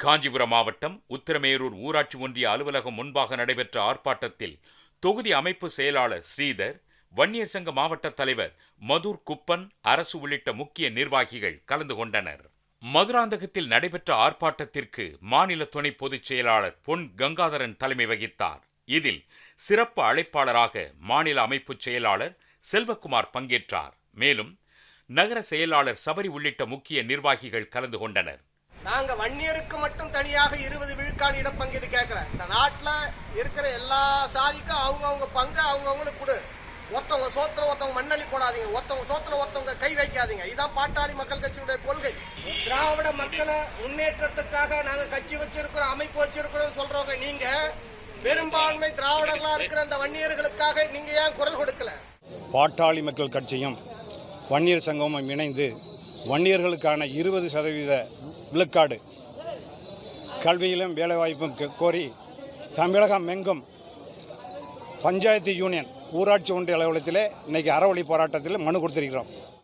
காஞ்சிபுரம் மாவட்டம் உத்திரமேரூர் ஊராட்சி ஒன்றிய அலுவலகம் முன்பாக நடைபெற்ற ஆர்ப்பாட்டத்தில் தொகுதி அமைப்பு செயலாளர் ஸ்ரீதர் வன்னியர் சங்க மாவட்ட தலைவர் மதுர் குப்பன் அரசு உள்ளிட்ட முக்கிய நிர்வாகிகள் கலந்து கொண்டனர். மதுராந்தகத்தில் நடைபெற்ற ஆர்ப்பாட்டத்திற்கு மாநில துணை பொதுச் செயலாளர் பொன் கங்காதரன் தலைமை வகித்தார். இதில் சிறப்பு அழைப்பாளராக மாநில அமைப்பு செயலாளர் செல்வக்குமார் பங்கேற்றார். மேலும் நகர செயலாளர் சபரி உள்ளிட்ட முக்கிய நிர்வாகிகள் கலந்து கொண்டனர். நாங்க வன்னியருக்கு மட்டும் தனியாக இருபது விழுக்காடு இடப்பங்கீடு கேட்கல இந்த நாட்டில் இருக்கிற எல்லா சாதிக்கும் அவங்க அவங்க பங்கு கொடு. ஒருத்தவங்க சோத்துல ஒருத்தவங்க மண்ணளி போடாதீங்க. ஒருத்தவங்க சோத்துல ஒருத்தவங்க கை வைக்காதீங்க. இதான் பாட்டாளி மக்கள் கட்சியுடைய கொள்கை. திராவிட மக்களை முன்னேற்றத்துக்காக நாங்க கட்சி வச்சிருக்கிறோம் அமைப்பு வச்சிருக்கிறோம் சொல்றவங்க நீங்க பெரும்பான்மை திராவிடர்களா இருக்கிற அந்த வன்னியர்களுக்காக நீங்க ஏன் குரல் கொடுக்கல? பாட்டாளி மக்கள் கட்சியும் வன்னியர் சங்கமும் இணைந்து வன்னியர்களுக்கான இருபது சதவீத விழுக்காடு. கல்வியிலும் வேலைவாய்ப்பும் கோரி தமிழகம் எங்கும் பஞ்சாயத்து யூனியன் ஊராட்சி ஒன்றிய அலுவலகத்திலே இன்னைக்கு அறவழி போராட்டத்தில் மனு கொடுத்திருக்கிறோம்.